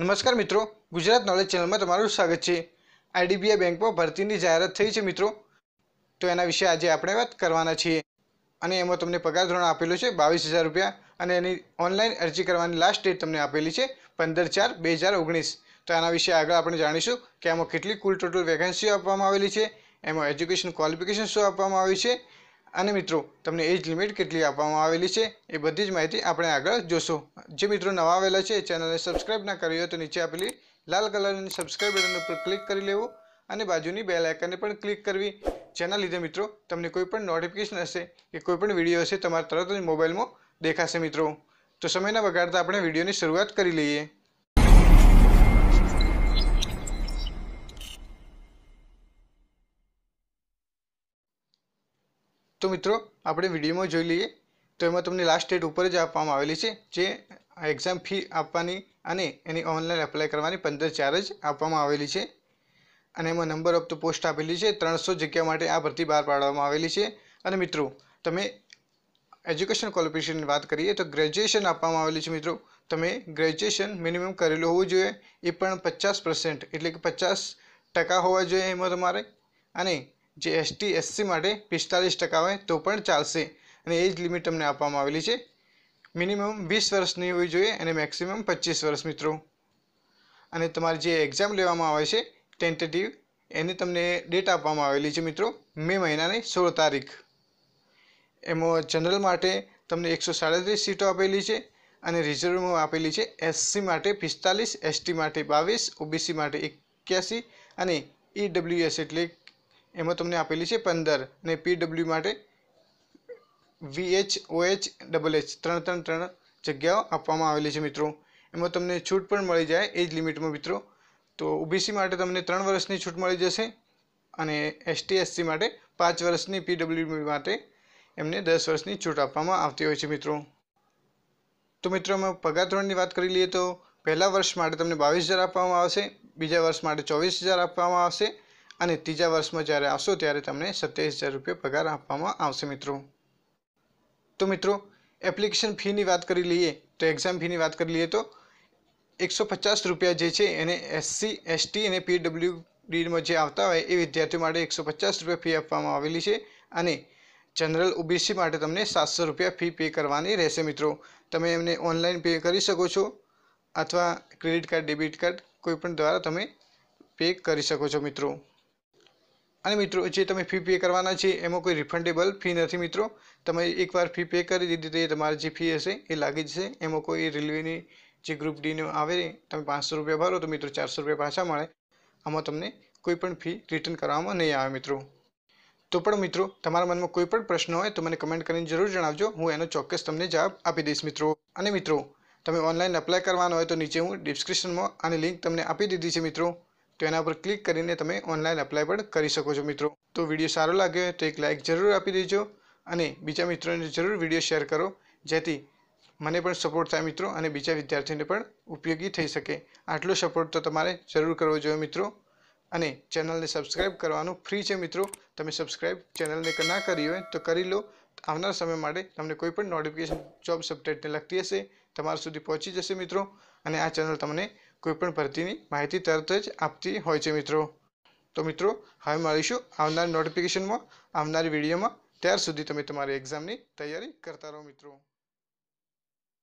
નમસ્કાર મિત્રો, ગુજરાત નોલેજ ચેનલમાં તમારું સ્વાગત છે. આઈડીબીઆઈ બેંકમાં ભરતીની જાહેરાત થઈ છે મિત્રો. તો એના વિશે આજે આપણે વાત કરવાના છીએ. અને એમાં તમને પગાર ધોરણ આપેલું છે, બાવીસ હજાર રૂપિયા. અને એની ઓનલાઈન અરજી કરવાની લાસ્ટ ડેટ તમને આપેલી છે, પંદર ચાર, બે હજાર ઓગણીસ. તો એના વિશે આગળ આપણે જાણીશું કે એમાં કેટલી કુલ ટોટલ વેકેન્સીઓ આપવામાં આવેલી છે, એમાં એજ્યુકેશન ક્વોલિફિકેશન શું આપવામાં આવી છે અને મિત્રો, તમને એજ લિમિટ કેટલી આપવામાં આવેલી છે, એ બધી જ માહિતી આપણે આગળ જોશું. જે મિત્રો નવા આવેલા છે ચેનલને સબસ્ક્રાઇબ ના કરી હોય તો નીચે આપેલી લાલ કલરની સબસ્ક્રાઇબ બટન ઉપર ક્લિક કરી લેવું અને બાજુની બેલ આઇકનને પણ ક્લિક કરવી. જેના લીધે મિત્રો, તમને કોઈ પણ નોટિફિકેશન હશે કે કોઈ પણ વીડિયો હશે, તમારા તરત જ મોબાઈલમાં દેખાશે મિત્રો. તો સમયના બગાડતા આપણે વિડીયોની શરૂઆત કરી લઈએ. તો મિત્રો, આપણે વિડીયોમાં જોઈ લઈએ. તો એમાં તમને લાસ્ટ ડેટ ઉપર જ આપવામાં આવેલી છે, જે એક્ઝામ ફી આપવાની અને એની ઓનલાઈન એપ્લાય કરવાની પંદર ચાર જ આપવામાં આવેલી છે. અને એમાં નંબર ઓફ ધ પોસ્ટ આપેલી છે, ત્રણસો જગ્યા માટે આ ભરતી બહાર પાડવામાં આવેલી છે. અને મિત્રો, તમે એજ્યુકેશન ક્વોલિફિકેશનની વાત કરીએ, તો ગ્રેજ્યુએશન આપવામાં આવેલી છે મિત્રો. તમે ગ્રેજ્યુએશન મિનિમમ કરેલું હોવું જોઈએ, એ પણ પચાસ એટલે કે પચાસ ટકા હોવા જોઈએ એમાં તમારે. અને જે એસટી એસસી માટે પિસ્તાલીસ ટકા હોય તો પણ ચાલશે. અને એ જ લિમિટ તમને આપવામાં આવેલી છે. મિનિમમ વીસ વર્ષની હોવી જોઈએ અને મેક્સિમમ પચીસ વર્ષ, મિત્રો. અને તમારી જે એક્ઝામ લેવામાં આવે છે ટેન્ટેટિવ એની તમને ડેટ આપવામાં આવેલી છે, મિત્રો, મે મહિનાની સોળ તારીખ. એમાં જનરલ માટે તમને એકસો સાડત્રીસ સીટો આપેલી છે અને રિઝર્વમાં આપેલી છે એસસી માટે પિસ્તાલીસ એસટી માટે બાવીસ ઓબીસી માટે એક્યાસી અને ઈડબ્લ્યુએસ એટલે એમાં તમને આપેલી છે પંદર અને પીડબ્લ્યુ માટે વીએચ ઓએચ ડબલ એચ ત્રણ ત્રણ ત્રણ જગ્યાઓ આપવામાં આવેલી છે મિત્રો. એમાં તમને છૂટ પણ મળી જાય એ જ લિમિટમાં મિત્રો. તો ઓબીસી માટે તમને ત્રણ વર્ષની છૂટ મળી જશે અને એસટી એસસી માટે પાંચ વર્ષની પીડબ્લ્યુ માટે એમને દસ વર્ષની છૂટ આપવામાં આવતી હોય છે મિત્રો. તો મિત્રો અમે પગાર ધોરણની વાત કરી લઈએ તો પહેલા વર્ષ માટે તમને બાવીસ હજાર આપવામાં આવશે, બીજા વર્ષ માટે ચોવીસ હજાર આપવામાં આવશે અને ત્રીજા વર્ષમાં જ્યારે આવશો ત્યારે તમને સત્યાવીસ હજાર રૂપિયા પગાર આપવામાં આવશે મિત્રો. તો મિત્રો એપ્લિકેશન ફીની વાત કરી લઈએ, તો એક્ઝામ ફીની વાત કરી લઈએ તો એકસો પચાસ રૂપિયા જે છે એને એસસી એસટી અને પીડબ્લ્યુ ડીમાં જે આવતા હોય એ વિદ્યાર્થીઓ માટે એકસો પચાસ રૂપિયા ફી આપવામાં આવેલી છે અને જનરલ ઓબીસી માટે તમને સાતસો રૂપિયા ફી પે કરવાની રહેશે મિત્રો. તમે એમને ઓનલાઈન પે કરી શકો છો અથવા ક્રેડિટ કાર્ડ ડેબિટ કાર્ડ કોઈપણ દ્વારા તમે પે કરી શકો છો મિત્રો. અને મિત્રો, જે તમે ફી પે કરવાના છે, એમાં કોઈ રિફંડેબલ ફી નથી મિત્રો. તમે એકવાર ફી પે કરી દીધી તો એ તમારી જે ફી હશે એ લાગી જશે. એમાં કોઈ રેલવેની જે ગ્રુપ ડીનું આવે, તમે પાંચસો રૂપિયા ભરો તો મિત્રો ચારસો રૂપિયા પાછા મળે. આમાં તમને કોઈ પણ ફી રિટર્ન કરવામાં નહીં આવે મિત્રો. તો પણ મિત્રો, તમારા મનમાં કોઈ પણ પ્રશ્ન હોય તો મને કમેન્ટ કરીને જરૂર જણાવજો. હું એનો ચોક્કસ તમને જવાબ આપી દઈશ મિત્રો. અને મિત્રો, તમે ઓનલાઈન એપ્લાય કરવાનો હોય તો નીચે હું ડિસ્ક્રિપ્શનમાં આની લિંક તમને આપી દીધી છે મિત્રો. તો એના પર ક્લિક કરીને તમે ઓનલાઈન એપ્લાય પણ કરી શકો છો મિત્રો. તો વીડિયો સારો લાગ્યો તો એક લાઇક જરૂર આપી દેજો અને બીજા મિત્રોને જરૂર વીડિયો શેર કરો, જેથી મને પણ સપોર્ટ થાય મિત્રો અને બીજા વિદ્યાર્થીઓને પણ ઉપયોગી થઈ શકે. આટલો સપોર્ટ તો તમારે જરૂર કરવો જોઈએ મિત્રો. અને ચેનલને સબસ્ક્રાઈબ કરવાનું ફ્રી છે મિત્રો. તમે સબસ્ક્રાઈબ ચેનલને ના કરી હોય તો કરી લો. આવનાર સમય માટે તમને કોઈ પણ નોટિફિકેશન જોબ સબટેટને લગતી હશે. તમારા સુધી પહોંચી જશે મિત્રો. અને આ ચેનલ તમને કોઈપણ ભરતીની માહિતી તરત જ આપતી હોય છે મિત્રો. તો મિત્રો, હવે મળીશું આવનાર નોટિફિકેશનમાં આવનારી વિડીયોમાં ત્યાર સુધી તમે તમારી એક્ઝામની તૈયારી કરતા રહો મિત્રો.